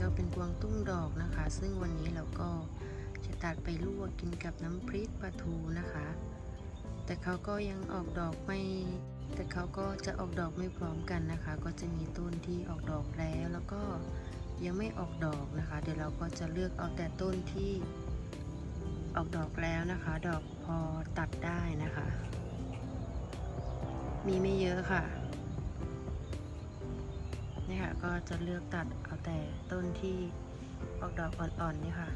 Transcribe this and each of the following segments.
ก็เป็นกวางตุ้งดอกนะคะ ซึ่งวันนี้เราก็จะตัดไปลวกกินกับน้ำพริกปลาทูนะคะ แต่เขาก็ยังออกดอกไม่ แต่เขาก็จะออกดอกไม่พร้อมกันนะคะ ก็จะมีต้นที่ออกดอกแล้วแล้วก็ยังไม่ออกดอกนะคะ เดี๋ยวเราก็จะเลือกเอาแต่ต้นที่ออกดอกแล้วนะคะ ดอกพอตัดได้นะคะ มีไม่เยอะค่ะ ค่ะก็จะเลือกตัดเอาแต่ต้นที่ออกดอกอ่อนๆนี่ค่ะ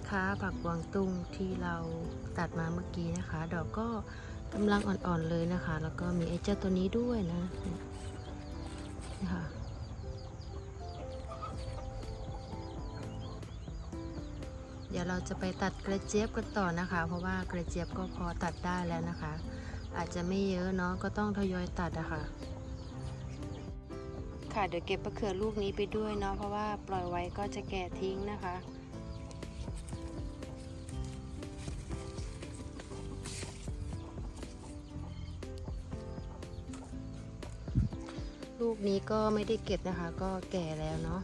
นี่ค่ะผักกวางตุ้งที่เราตัดมาเมื่อกี้นะคะ ดอกก็กำลังอ่อนๆเลยนะคะ แล้วก็มีไอ้เจ้าตัวนี้ด้วยนะนี่ค่ะเดี๋ยวเราจะไปตัดกระเจี๊ยบกันต่อนะคะ เพราะว่ากระเจี๊ยบก็พอตัดได้แล้วนะคะ อาจจะไม่เยอะเนาะก็ต้องทยอยตัดอะค่ะ ค่ะเดี๋ยวเก็บมะเขือลูกนี้ไปด้วยเนาะเพราะว่าปล่อยไว้ก็จะแก่ทิ้งนะคะ ลูกนี้ก็ไม่ได้เก็บนะคะ ก็แก่แล้วเนาะ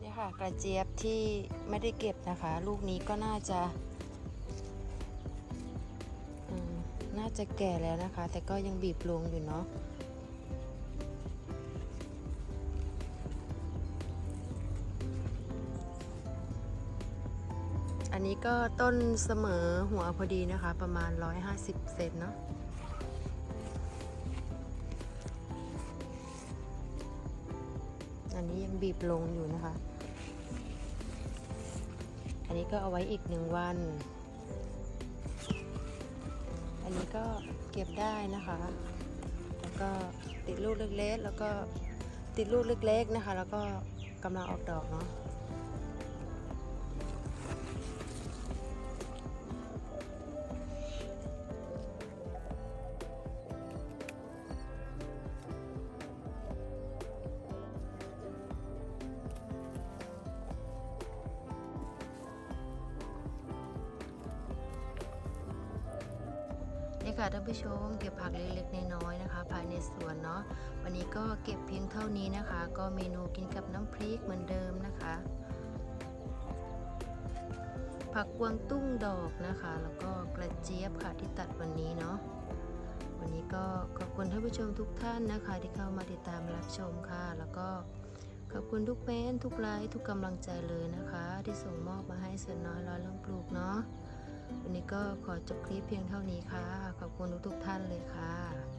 นี่ค่ะกระเจี๊ยบที่ไม่ได้เก็บนะคะ ลูกนี้ก็น่าจะน่าจะแก่แล้วนะคะ แต่ก็ยังบีบลงอยู่เนาะ อันนี้ก็ต้นเสมอหัวพอดีนะคะ ประมาณ 150 เซนเนาะอันนี้ยังบีบลงอยู่นะคะ อันนี้ก็เอาไว้อีกหนึ่งวัน อันนี้ก็เก็บได้นะคะ แล้วก็ติดลูกเล็กๆ แล้วก็ติดลูกเล็กๆนะคะ แล้วก็กำลังออกดอกเนาะ นี่ค่ะท่านผู้ชมเก็บผักเล็กๆน้อยๆนะคะ ภายในสวนเนาะวันนี้ก็เก็บเพียงเท่านี้นะคะ ก็เมนูกินกับน้ำพริกเหมือนเดิมนะคะ ผักกวางตุ้งดอกนะคะ แล้วก็กระเจี๊ยบค่ะที่ตัดวันนี้เนาะวันนี้ก็ขอบคุณท่านผู้ชมทุกท่านนะคะ ที่เข้ามาติดตามรับชมค่ะ แล้วก็ขอบคุณทุกเม้นทุกไลค์ทุกกำลังใจเลยนะคะ ที่ส่งมอบมาให้สือน้อยร้อยลำปลูกเนาะ วันนี้ก็ขอจบคลิปเพียงเท่านี้ค่ะ ขอบคุณทุกๆท่านเลยค่ะ